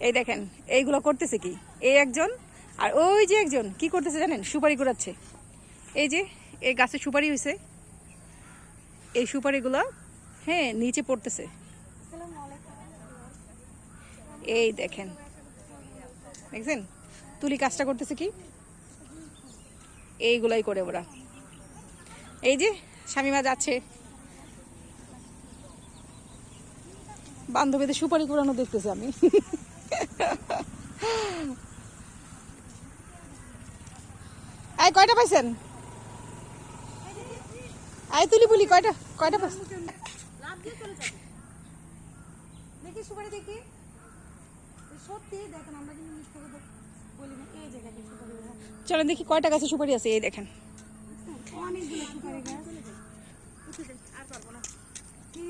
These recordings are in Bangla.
এই দেখেন, এইগুলো করতেছে কি? এই একজন আর ওই যে একজন, কি করতেছে জানেন? সুপারি কুড়াচ্ছে। এই যে, এই গাছে সুপারি হয়েছে এই সুপারিগুলো হ্যাঁ নিচে পড়তেছে। এই দেখেন। দেখছেন? তুলি কাজটা করতেছে কি? এইগুলাই করে ওরা। এই যে, স্বামীমা যাচ্ছে। বান্ধবীদের সুপারি কুড়ানো দেখতেছি আমি। এই কয়টা পাইছেন? আই তুলি বলি কয়টা কয়টা পাইছেন? দেখি সুপারি দেখি। সত্যি দেখেন আমরা কিন্তু কথা বলি না এই গাছ চলেন দেখি কয়টা গাছে সুপারি আছে এই দেখেন। অনেকগুলো সুপারি গাছ। আর পারব না কি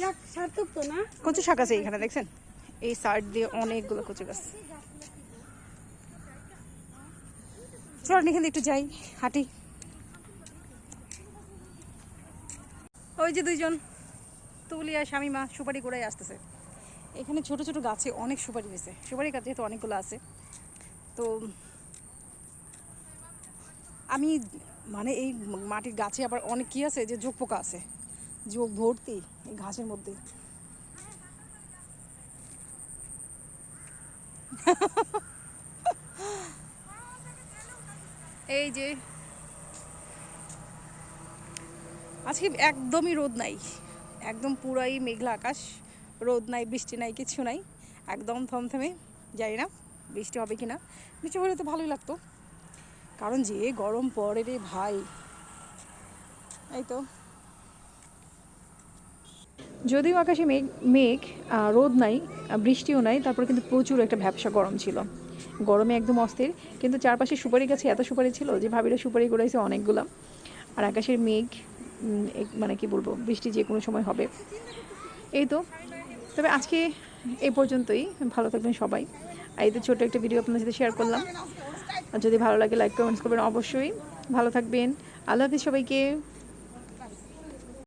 যাক সার্থক তো না। কচু শাক আছে এখানে দেখছেন? এই সাইড দিয়ে অনেকগুলো কচু গাছ। চলেন এখানে একটু যাই, হাঁটি। ওই যে দুইজন, তুলি আর স্বামীমা সুপারি করে আসতেছে। এখানে ছোট ছোট গাছে অনেক সুপারি হয়েছে। সুপারি গাছ যেহেতু অনেকগুলো আছে। তো আমি মানে এই মাটির গাছে আবার অনেক কি আছে, যে যোগ পোকা আছে। যোগ ভর্তি এই ঘাসের মধ্যে। এই যে আজকে একদমই রোদ নাই। একদম পুরাই মেঘলা আকাশ। রোদ নাই, বৃষ্টি নাই, কিছু নাই। একদম থমথমে, জানি না বৃষ্টি হবে কি না বৃষ্টি হলে তো ভালোই লাগতো। কারণ যে গরম পড়ে রে ভাই। এই তো। যদিও আকাশে মেঘ মেঘ রোদ নাই বৃষ্টিও নাই, তারপর কিন্তু প্রচুর একটা ভ্যাবসা গরম ছিল। গরমে একদম অস্থির, কিন্তু চারপাশে সুপারি গাছে এত সুপারি ছিল যে ভাবিরা সুপারি করেছে অনেকগুলো। আর আকাশের মেঘ মানে কি বলব, বৃষ্টি যে কোনো সময় হবে। এই তো। তবে আজকে এই পর্যন্তই। ভালো থাকবেন সবাই। আর এই তো ছোটো একটা ভিডিও আপনার সাথে শেয়ার করলাম। আর যদি ভালো লাগে লাইক কমেন্টস করবেন অবশ্যই। ভালো থাকবেন। আল্লাহ হাফিজ সবাইকে।